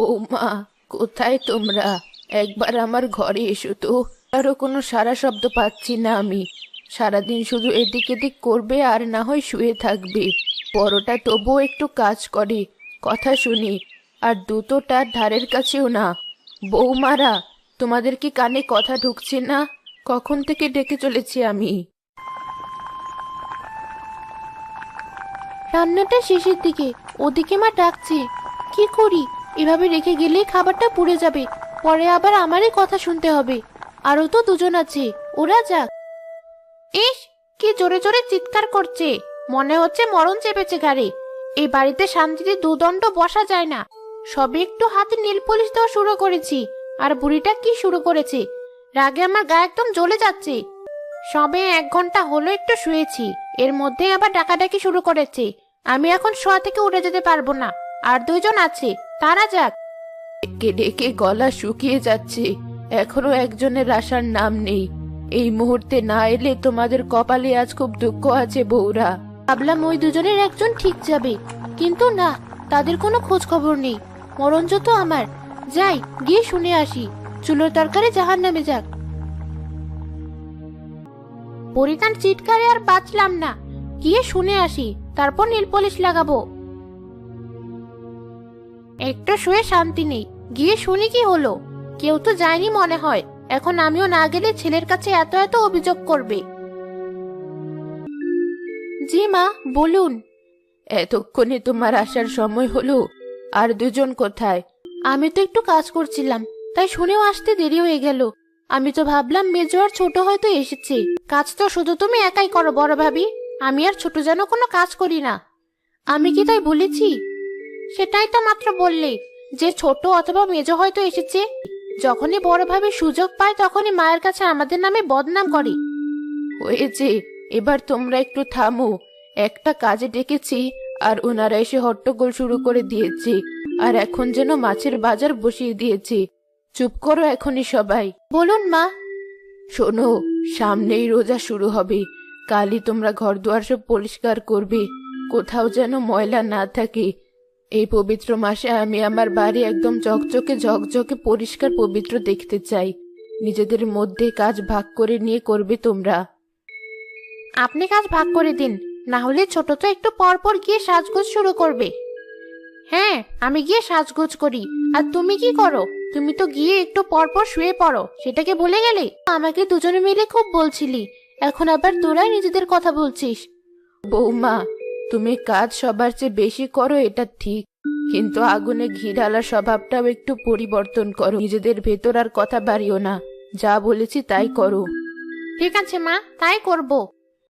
বৌমা কোথায় তোমরা? একবার আমার ঘরে এসো তো। আরও কোনো সারা শব্দ পাচ্ছি না আমি। সারাদিন শুধু এদিক এদিক করবে আর না হয় শুয়ে থাকবে। বড়টা তবুও একটু কাজ করে, কথা শুনি। আর দুটোটার ধারের কাছেও না। বৌমারা, তোমাদের কি কানে কথা ঢুকছে না? কখন থেকে ডেকে চলেছি আমি? রান্নাটা শেষের দিকে, ওদিকে মা ডাকছে। কি করি? এভাবে রেখে গেলেই খাবারটা পুড়ে যাবে। পরে আবার আমারই কথা শুনতে হবে। আরও তো দুজন আছে। ওরা যাক। ইস, কি জোরে জোরে চিৎকার করছে। মনে হচ্ছে মরণ চেপেছে গাড়ি এই বাড়িতে শান্তিতে দুদণ্ড বসা যায় না। সবে একটু হাতে নীল পুলিশ দেওয়া শুরু করেছি। আর বুড়িটা কি শুরু করেছে? রাগে আমার গা একদম জ্বলে যাচ্ছে। সবে এক ঘণ্টা হলো একটু শুয়েছি। এর মধ্যে আবার ডাকাডাকি শুরু করেছে। আমি এখন শোয়া থেকে উঠে যেতে পারব না। আর দুজন আছে তারা যাক। ডেকে ডেকে গলা শুকিয়ে যাচ্ছে। এখনও একজনের আসার নাম নেই। এই মুহূর্তে না এলে তোমাদের কপালে আজ খুব দুঃখ আছে বউরা। ভাবলাম ওই দুজনের একজন ঠিক যাবে কিন্তু না তাদের কোনো খোঁজ খবর নেই। মরঞ্জ তো আমার। যাই গিয়ে শুনে আসি। চুলোর তরকারি জাহান নামে যাক। পরিতান চিৎকারে আর বাঁচলাম না। গিয়ে শুনে আসি তারপর নীল পলিশ লাগাবো। একটু শুয়ে শান্তি নেই। গিয়ে শুনি কি হলো? কেউ তো যায়নি মনে হয়। এখন আমিও না গেলে ছেলের কাছে এত এত অভিযোগ করবে। জি মা বলুন। এতক্ষণে তোমার আসার সময় হলো। আর দুজন কোথায়? আমি তো একটু কাজ করছিলাম তাই শুনেও আসতে দেরি হয়ে গেল। আমি তো ভাবলাম মেজো আর ছোট হয়তো এসেছে। কাজ তো শুধু তুমি একাই করো বড় ভাবি। আমি আর ছোট যেন কোনো কাজ করি না। আমি কি তাই বলেছি সেটাই তো মাত্র বললে যে ছোট অথবা মেজো হয়তো এসেছে। যখনই বড় ভাবে সুযোগ পায় তখনই মায়ের কাছে আমাদের নামে বদনাম করে। হয়েছে এবার তোমরা একটু থামো। একটা কাজে ডেকেছি আর ওনারা এসে হট্টগোল শুরু করে দিয়েছে। আর এখন যেন মাছের বাজার বসিয়ে দিয়েছে। চুপ করো এখনই সবাই। বলুন মা। শোনো সামনেই রোজা শুরু হবে। কালই তোমরা ঘর দুয়ার সব পরিষ্কার করবে। কোথাও যেন ময়লা না থাকে। এই পবিত্র মাসে আমি আমার বাড়ি একদম চকচকে ঝকঝকে পরিষ্কার পবিত্র দেখতে চাই। নিজেদের মধ্যে কাজ ভাগ করে নিয়ে করবে তোমরা। আপনি কাজ ভাগ করে দিন না হলে ছোট তো একটু পর পর গিয়ে সাজগোজ শুরু করবে। হ্যাঁ আমি গিয়ে সাজগোজ করি। আর তুমি কি করো? তুমি তো গিয়ে একটু পর পর শুয়ে পড়ো সেটাকে ভুলে গেলে? আমাকে দুজনে মিলে খুব বলছিলি এখন আবার তোরাই নিজেদের কথা বলছিস। বৌমা তুমি কাজ সবার চেয়ে বেশি করো, এটা ঠিক। কিন্তু আগুনে ঘি ঢালার স্বভাবটাও একটু পরিবর্তন করো। নিজেদের ভেতর আর কথা বাড়িও না। যা বলেছি তাই করো। ঠিক আছে মা, তাই করব।